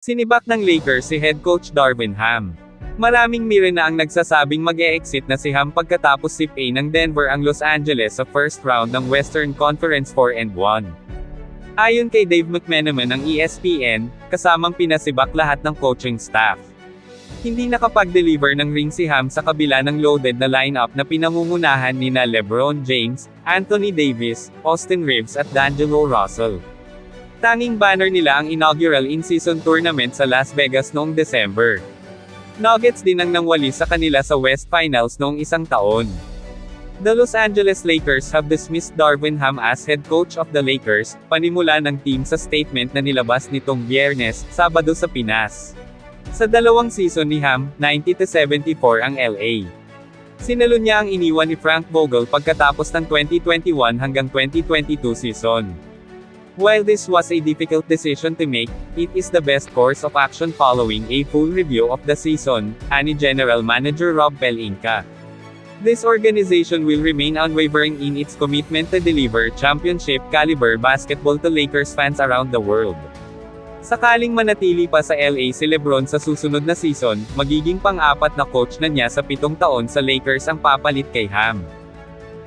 Sinibak ng Lakers si head coach Darvin Ham. Maraming mire na ang nagsasabing mag-e-exit na si Ham pagkatapos sipain ng Denver ang Los Angeles sa first round ng Western Conference 4 and 1. Ayon kay Dave McMenamin ng E ESPN, kasamang pinasibak lahat ng coaching staff. Hindi nakapag-deliver ng ring si Ham sa kabila ng loaded na lineup na pinangungunahan ni na LeBron James, Anthony Davis, Austin Reeves at D'Angelo Russell. Tanging banner nila ang inaugural in-season tournament sa Las Vegas noong December. Nuggets din ang nangwali sa kanila sa West Finals noong isang taon. The Los Angeles Lakers have dismissed Darvin Ham as head coach of the Lakers, panimula ng team sa statement na nilabas nitong Biyernes, Sabado sa Pinas. Sa dalawang season ni Ham, 90-74 ang LA. Sinalo niya ang iniwan ni Frank Vogel pagkatapos ng 2021 hanggang 2022 season. While this was a difficult decision to make, it is the best course of action following a full review of the season, ani General Manager Rob Pelinka. This organization will remain unwavering in its commitment to deliver championship caliber basketball to Lakers fans around the world. Sakaling manatili pa sa LA si Lebron sa susunod na season, magiging pang-apat na coach na niya sa pitong taon sa Lakers ang papalit kay Ham.